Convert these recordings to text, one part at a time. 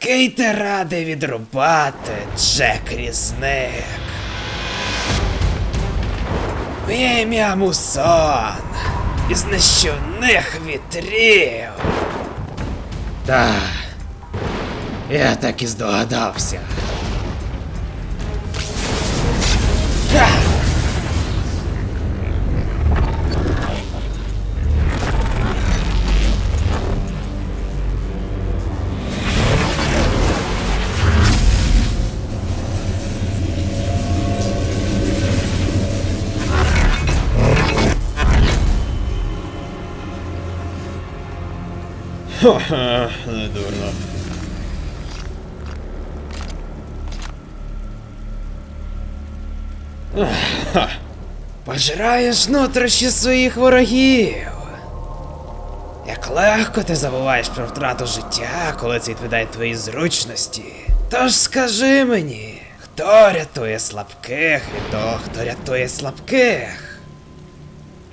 Який ти радий відрубати, Джек Різник? Моє ім'я Мусон із нищівних вітрів. Та, я так і здогадався. Ха! Ха-ха, не дурно. Пожираєш нутрощі своїх ворогів. Як легко ти забуваєш про втрату життя, коли це відповідає твоїй зручності. Тож скажи мені, хто рятує слабких від того, хто рятує слабких?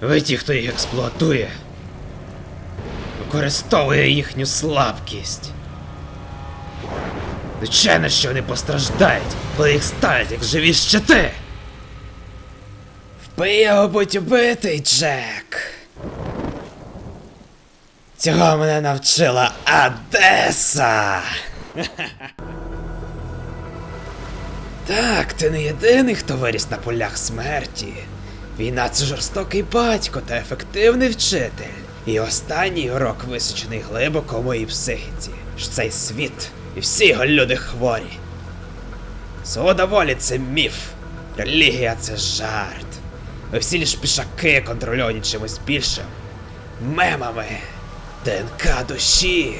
Ви ті, хто їх експлуатує. Використовує їхню слабкість. Звичайно, що вони постраждають, коли їх ставлять як живі щити. Вбий його будь убитий, Джек. Цього мене навчила Одеса. так, ти не єдиний, хто виріс на полях смерті. Війна це жорстокий батько та ефективний вчитель. І останній урок височений глибоко в моїй психіці, що цей світ і всі його люди хворі. Свобода волі це міф, релігія це жарт. Ви всі лиш пішаки, контрольовані чимось більшим. Мемами, ДНК душі.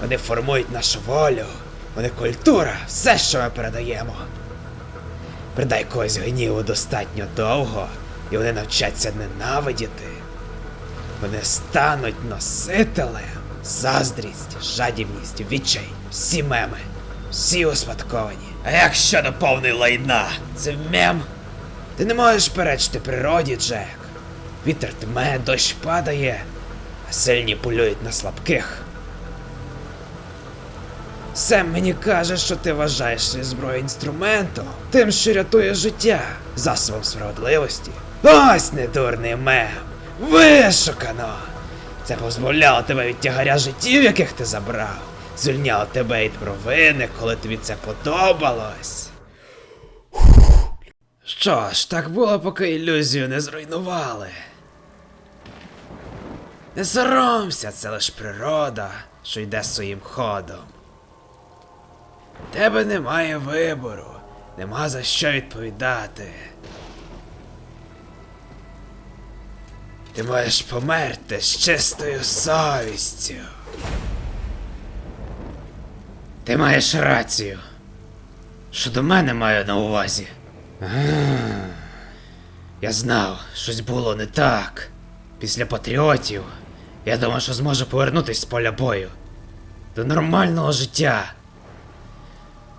Вони формують нашу волю. Вони культура, все, що ми передаємо. Придай когось гніву достатньо довго, і вони навчаться ненавидіти. Вони стануть носителем. Заздрість, жадібність, відчай, всі меми, всі успадковані. А як щодо повної лайна? Це мем? Ти не можеш перечити природі, Джек. Вітер тме, дощ падає, а сильні полюють на слабких. Сем мені каже, що ти вважаєш свою зброю інструментом, тим, що рятує життя, засобом справедливості. Ось недурний мем. Вишукано! Це позбавляло тебе від тягаря життів, яких ти забрав. Звільняло тебе від провини, коли тобі це подобалось. Що ж, так було, поки ілюзію не зруйнували. Не соромся, це лиш природа, що йде своїм ходом. Тебе немає вибору, нема за що відповідати. Ти маєш померти з чистою совістю. Ти маєш рацію. Що до мене маю на увазі. Я знав, щось було не так. Після патріотів я думав, що зможу повернутись з поля бою. До нормального життя.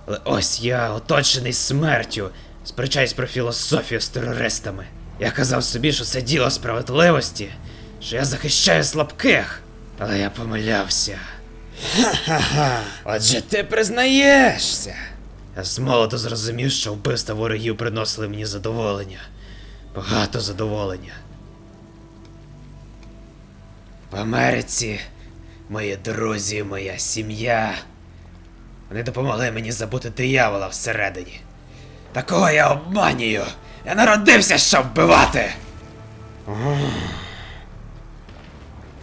Але ось я, оточений смертю, сперечаюсь про філософію з терористами. Я казав собі, що це діло справедливості, що я захищаю слабких. Але я помилявся. Ха-ха-ха. Отже, ти признаєшся. Я з молоду зрозумів, що вбивства ворогів приносили мені задоволення. Багато задоволення. В Америці мої друзі, моя сім'я. Вони допомогли мені забути диявола всередині. Такого я обманюю. Я народився, щоб вбивати.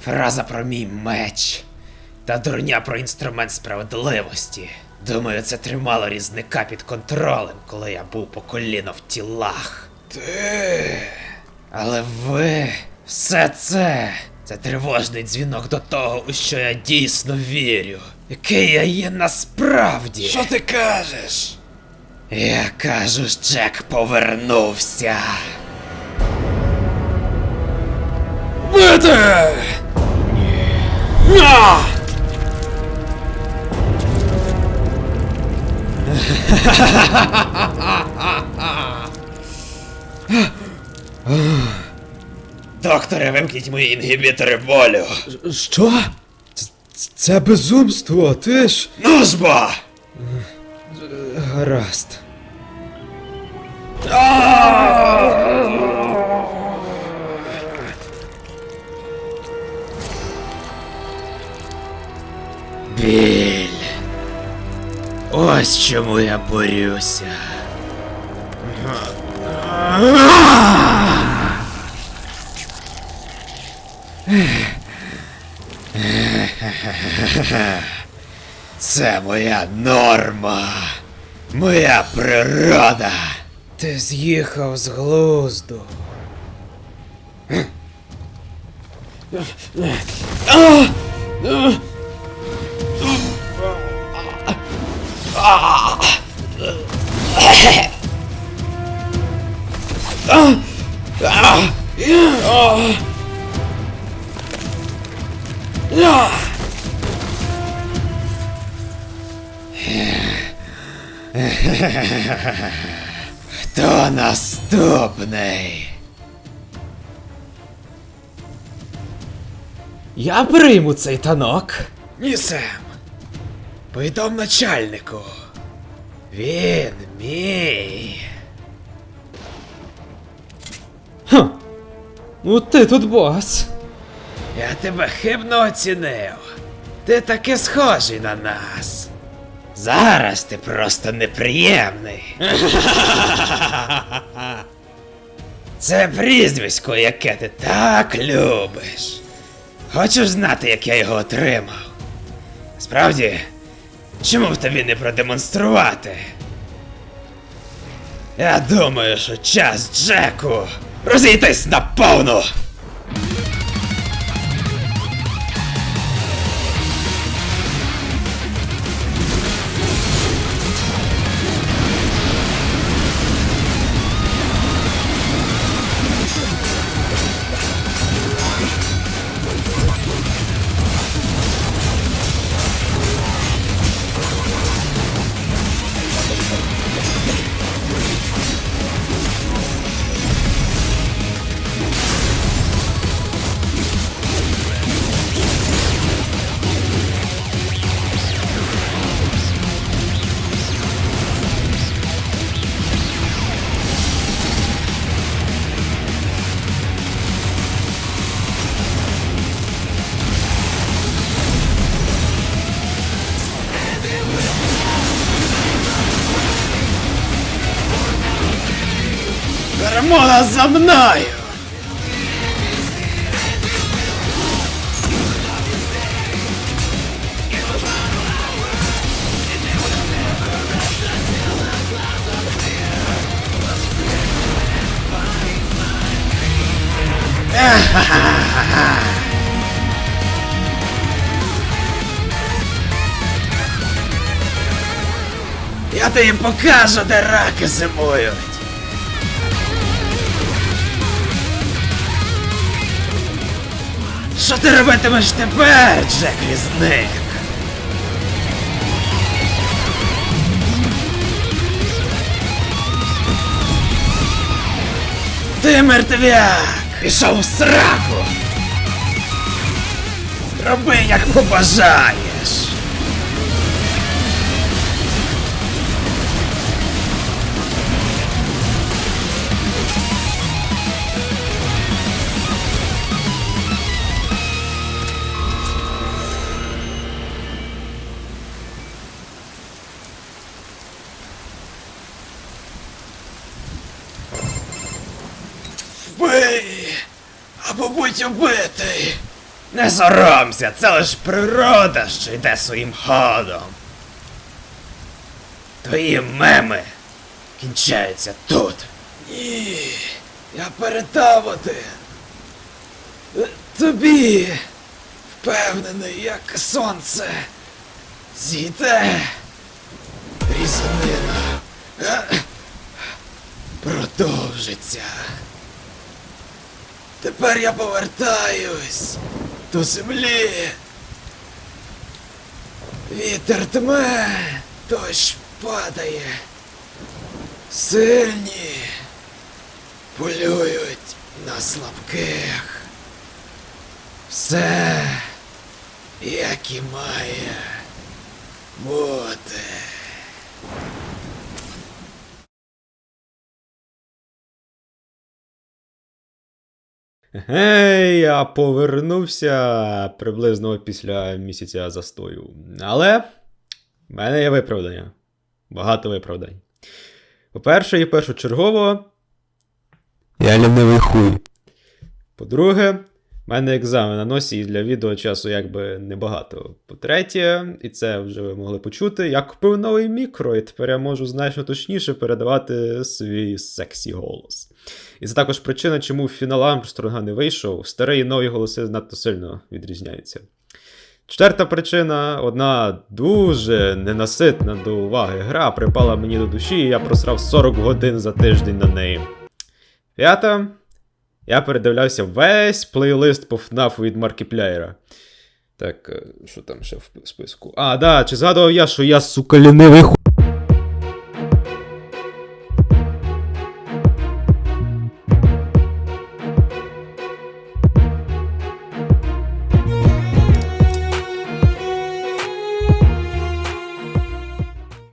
Фраза про мій меч. Та дурня про інструмент справедливості. Думаю, це тримало різника під контролем, коли я був по коліно в тілах. Ти. Але ви. Все це. Це тривожний дзвінок до того, у що я дійсно вірю. Який я є насправді. Що ти кажеш? Я кажу, Джек повернувся. Бити! Ні. А! Докторе, вимкніть мої інгібітори болю. Що? Це безумство, ти ж. Ну ж бо! Гаразд. Біль. Ось чому я борюся. Це моя норма. Моя природа. Ти з'їхав з глузду. Хто наступний? Я прийму цей танок. Ні, Сем. Повідом начальнику. Він мій. Хм. Ну ти тут бос. Я тебе хибно оцінив. Ти таки схожий на нас. Зараз ти просто неприємний. Це прізвисько, яке ти так любиш. Хочеш знати, як я його отримав? Справді, чому б тобі не продемонструвати? Я думаю, що час Джеку розійтись наповну. Перемога за мною! Я тобі покажу, де раки зимують. Що ти робитимеш тепер, Джек Різник? Ти мертвяк! Пішов в сраку! Роби, як побажаєш! Будь убитий! Не соромся, це лиш природа, що йде своїм ходом. Твої меми кінчаються тут. Ні, я передав один. Тобі, впевнений, як сонце, зійде різанина. Продовжиться. Тепер я повертаюсь до землі. Вітер тме, дощ падає. Сильні полюють на слабких. Все як і має бути. Гей, я повернувся приблизно після місяця застою. Але в мене є виправдання. Багато виправдань. По-перше, і першочергово, Я лінивий хуй. по-друге, в мене екзамен на носі і для відео часу якби небагато. По-третє, і це вже ви могли почути, я купив новий мікро, і тепер я можу значно точніше передавати свій сексі голос. І це також причина, чому фінал Армстронга не вийшов. Старі і нові голоси надто сильно відрізняються. Четверта причина одна дуже ненаситна до уваги гра припала мені до душі, і я просрав 40 годин за тиждень на неї. П'ята. Я передивлявся весь плейлист по ФНАФу від Маркіплеєра. Так, е, що там ще в списку? А, да, чи згадував я, що я, сука, лінивий хуй.